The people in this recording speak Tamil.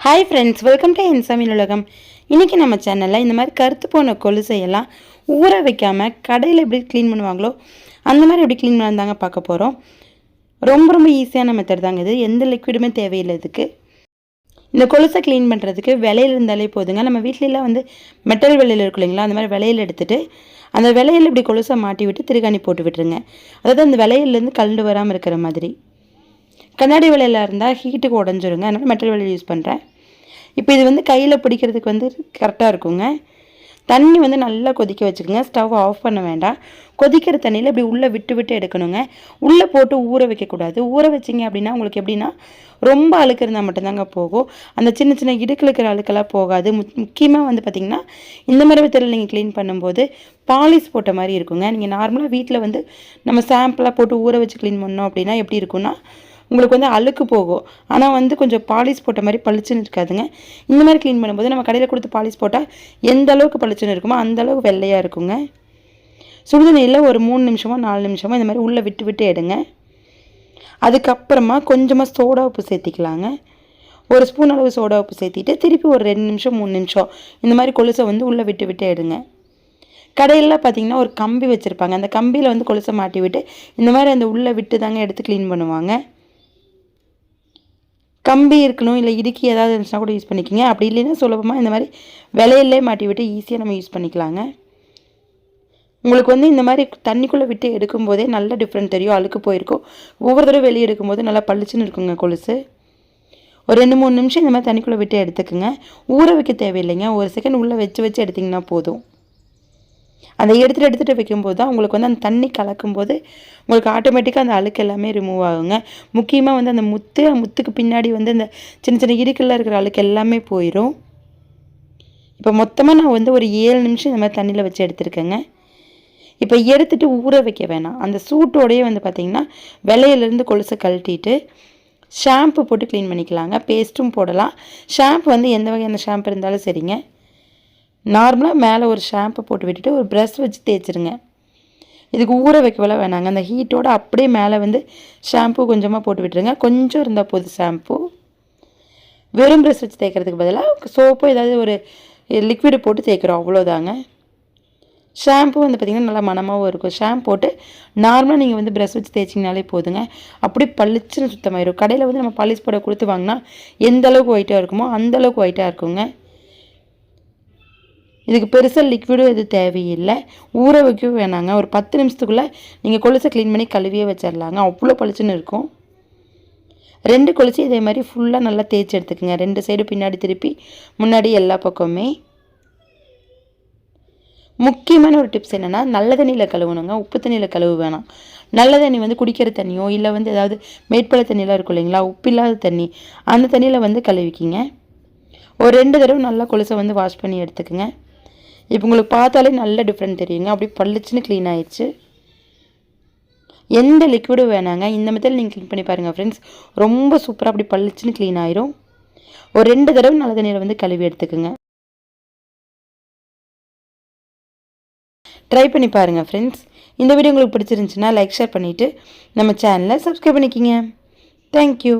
ஹாய் ஃப்ரெண்ட்ஸ் வெல்கம் டு என் சமையல் உலகம் இன்றைக்கி நம்ம சேனலில் இந்த மாதிரி கருத்து போன கொலுசையெல்லாம் ஊற வைக்காமல் கடையில் எப்படி க்ளீன் பண்ணுவாங்களோ அந்த மாதிரி எப்படி க்ளீன் பண்ணாங்க பார்க்க போகிறோம் ரொம்ப ரொம்ப ஈஸியான மெத்தட் தாங்க இது. எந்த லிக்விடுமே தேவையில்லை இதுக்கு. இந்த கொலுசை க்ளீன் பண்ணுறதுக்கு விலையில் இருந்தாலே போதுங்க. நம்ம வீட்லலாம் வந்து மெட்டல் விலையில் இருக்கும் இல்லைங்களா? அந்த மாதிரி விலையில் எடுத்துகிட்டு அந்த விலையில் இப்படி கொலுசை மாட்டி விட்டு திருகாணி போட்டு விட்டுருங்க. அதாவது அந்த விலையிலேருந்து கலண்டு வராமல் இருக்கிற மாதிரி. கண்ணாடி வலையில் இருந்தால் ஹீட்டுக்கு உடஞ்சிருங்க. அதனால் மெட்டல் வலையில் யூஸ் பண்ணுறேன் இப்போ இது வந்து கையில் பிடிக்கிறதுக்கு வந்து கரெக்டாக இருக்குங்க. தண்ணி வந்து நல்லா கொதிக்க வச்சுக்கோங்க. ஸ்டவ் ஆஃப் பண்ண வேண்டாம். கொதிக்கிற தண்ணியில் இப்படி உள்ளே விட்டு விட்டு எடுக்கணுங்க. உள்ளே போட்டு ஊற வைக்கக்கூடாது. ஊற வச்சிங்க அப்படின்னா உங்களுக்கு எப்படின்னா ரொம்ப அழுக்கு இருந்தால் மட்டும்தாங்க போகும். அந்த சின்ன சின்ன இடுக்கில் இருக்கிற அழுக்கெல்லாம் போகாது. முக்கியமாக வந்து பார்த்திங்கன்னா இந்த மாதிரி விதத்தில் நீங்கள் க்ளீன் பண்ணும்போது பாலிஷ் போட்ட மாதிரி இருக்குங்க. நீங்கள் நார்மலாக வீட்டில் வந்து நம்ம சாம்பிளாக போட்டு ஊற வச்சு க்ளீன் பண்ணோம் அப்படின்னா எப்படி இருக்குன்னா உங்களுக்கு வந்து அழுக்கு போகும். ஆனால் வந்து கொஞ்சம் பாலிஷ் போட்ட மாதிரி பளிச்சுன்னு இருக்காதுங்க. இந்த மாதிரி க்ளீன் பண்ணும்போது நம்ம கடையில் கொடுத்து பாலிஷ் போட்டால் எந்த அளவுக்கு பளிச்சுன்னு இருக்குமோ அந்த அளவுக்கு வெள்ளையாக இருக்குங்க. சுடுதண்ணியில் ஒரு மூணு நிமிஷமோ நாலு நிமிஷமோ இந்த மாதிரி உள்ளே விட்டு விட்டு எடுங்க. அதுக்கப்புறமா கொஞ்சமாக சோடா உப்பு சேர்த்திக்கலாங்க. ஒரு ஸ்பூன் அளவு சோடா உப்பு சேர்த்திட்டு திருப்பி ஒரு ரெண்டு நிமிஷம் மூணு நிமிஷம் இந்த மாதிரி கொலுசை வந்து உள்ளே விட்டு விட்டு எடுங்க. கடையிலலாம் பார்த்தீங்கன்னா ஒரு கம்பி வச்சுருப்பாங்க. அந்த கம்பியில் வந்து கொலுசை மாட்டி விட்டு இந்த மாதிரி அந்த உள்ளே விட்டு தாங்க எடுத்து க்ளீன் பண்ணுவாங்க. கம்பி இருக்கணும் இல்லை இடுக்கி ஏதாவது இருந்துச்சுன்னா கூட யூஸ் பண்ணிக்கோங்க. அப்படி இல்லைன்னா சுலபமாக இந்த மாதிரி விலையிலே மாட்டி விட்டு ஈஸியாக நம்ம யூஸ் பண்ணிக்கலாங்க. உங்களுக்கு வந்து இந்த மாதிரி தண்ணிக்குள்ளே விட்டு எடுக்கும்போதே நல்ல டிஃப்ரெண்ட் தெரியும். அழுக்கு போயிருக்கும். ஒவ்வொரு தடவை வெளியே எடுக்கும்போது நல்லா பளிச்சுன்னு இருக்குங்க கொலுசு. ஒரு ரெண்டு மூணு நிமிஷம் இந்த மாதிரி தண்ணிக்குள்ளே விட்டு எடுத்துக்கோங்க. ஊற வைக்க தேவையில்லைங்க. ஒரு செகண்ட் உள்ளே வச்சு வச்சு எடுத்திங்கன்னா போதும். அந்த எடுத்துகிட்டு எடுத்துகிட்டு வைக்கும்போது தான் உங்களுக்கு வந்து அந்த தண்ணி கலக்கும்போது உங்களுக்கு ஆட்டோமேட்டிக்காக அந்த அழுக்கு எல்லாமே ரிமூவ் ஆகுங்க. முக்கியமாக வந்து அந்த முத்து முத்துக்கு பின்னாடி வந்து அந்த சின்ன சின்ன இடுக்கில் இருக்கிற அழுக்கு எல்லாமே போயிடும் இப்போ மொத்தமாக நான் வந்து ஒரு ஏழு நிமிஷம் இந்த மாதிரி தண்ணியில் வச்சு எடுத்துருக்கேங்க. இப்போ எடுத்துகிட்டு ஊற வைக்க வேணாம். அந்த சூட்டோடையே வந்து பார்த்திங்கன்னா விலையிலேருந்து கொலுசை கழட்டிட்டு ஷாம்பு போட்டு க்ளீன் பண்ணிக்கலாங்க. பேஸ்ட்டும் போடலாம். ஷாம்பு வந்து எந்த வகையான ஷாம்பு இருந்தாலும் சரிங்க. நார்மலாக மேலே ஒரு ஷாம்பு போட்டு விட்டுட்டு ஒரு ப்ரெஷ் வச்சு தேய்ச்சிருங்க. இதுக்கு ஊற வைக்கவெல்லாம் வேணாங்க. அந்த ஹீட்டோடு அப்படியே மேலே வந்து ஷாம்பு கொஞ்சமாக போட்டு விட்டுருங்க. கொஞ்சம் இருந்தால் போதும் ஷாம்பு வெறும் ப்ரெஷ் வச்சு தேய்க்கிறதுக்கு பதிலாக சோப்பு ஏதாவது ஒரு லிக்விடு போட்டு தேய்க்கிறோம். அவ்வளோதாங்க ஷாம்பு வந்து பார்த்திங்கன்னா நல்லா மனமாகவும் இருக்கும். ஷாம்பு போட்டு நார்மலாக நீங்கள் வந்து ப்ரெஷ் வச்சு தேய்ச்சிங்கனாலே போதுங்க. அப்படி பளிச்சுன்னு சுத்தமாயிடும் கடையில் வந்து நம்ம பாலிஷ் போட கொடுத்து வாங்கினா எந்த அளவுக்கு ஒயிட்டாக இருக்குமோ அந்த அளவுக்கு ஒயிட்டாக இருக்குங்க. இதுக்கு பெருசாக லிக்விடும் எதுவும் தேவையில்லை. ஊற வைக்கவும் வேணாங்க. ஒரு பத்து நிமிஷத்துக்குள்ளே நீங்கள் கொலுசை க்ளீன் பண்ணி கழுவியே வச்சிடலாங்க அவ்வளோ பளிச்சுன்னு இருக்கும். ரெண்டு கொலுசு இதே மாதிரி ஃபுல்லாக நல்லா தேய்ச்சி எடுத்துக்கோங்க. ரெண்டு சைடு பின்னாடி திருப்பி முன்னாடி எல்லா பக்கமுமே. முக்கியமான ஒரு டிப்ஸ் என்னென்னா நல்ல தண்ணியில் கழுவணுங்க. உப்பு தண்ணியில் கழுவு வேணாம். நல்ல தண்ணி வந்து குடிக்கிற தண்ணியோ இல்லை வந்து ஏதாவது மேட்பழ தண்ணியெலாம் இருக்கும் இல்லைங்களா? உப்பு இல்லாத தண்ணி. அந்த தண்ணியில் வந்து கழுவிக்கிங்க. ஒரு ரெண்டு தடவை நல்லா கொலுசை வந்து வாஷ் பண்ணி எடுத்துக்கோங்க. இப்போ உங்களுக்கு பார்த்தாலே நல்ல டிஃப்ரெண்ட் தெரியுங்க. அப்படி பளிச்சுன்னு க்ளீன் ஆயிடுச்சு. எந்த லிக்விடும் வேணாங்க. இந்த மெத்தட் நீங்கள் க்ளீன் பண்ணி பாருங்கள் ஃப்ரெண்ட்ஸ் ரொம்ப சூப்பராக அப்படி பளிச்சுன்னு க்ளீன் ஆயிரும். ஒரு ரெண்டு தடவை நல்ல தண்ணியில் வந்து கழுவி எடுத்துக்கோங்க. ட்ரை பண்ணி பாருங்கள் ஃப்ரெண்ட்ஸ் இந்த வீடியோ உங்களுக்கு பிடிச்சிருந்துச்சுன்னா லைக் ஷேர் பண்ணிவிட்டு நம்ம சேனலை சப்ஸ்கிரைப் பண்ணிக்கிங்க. தேங்க்யூ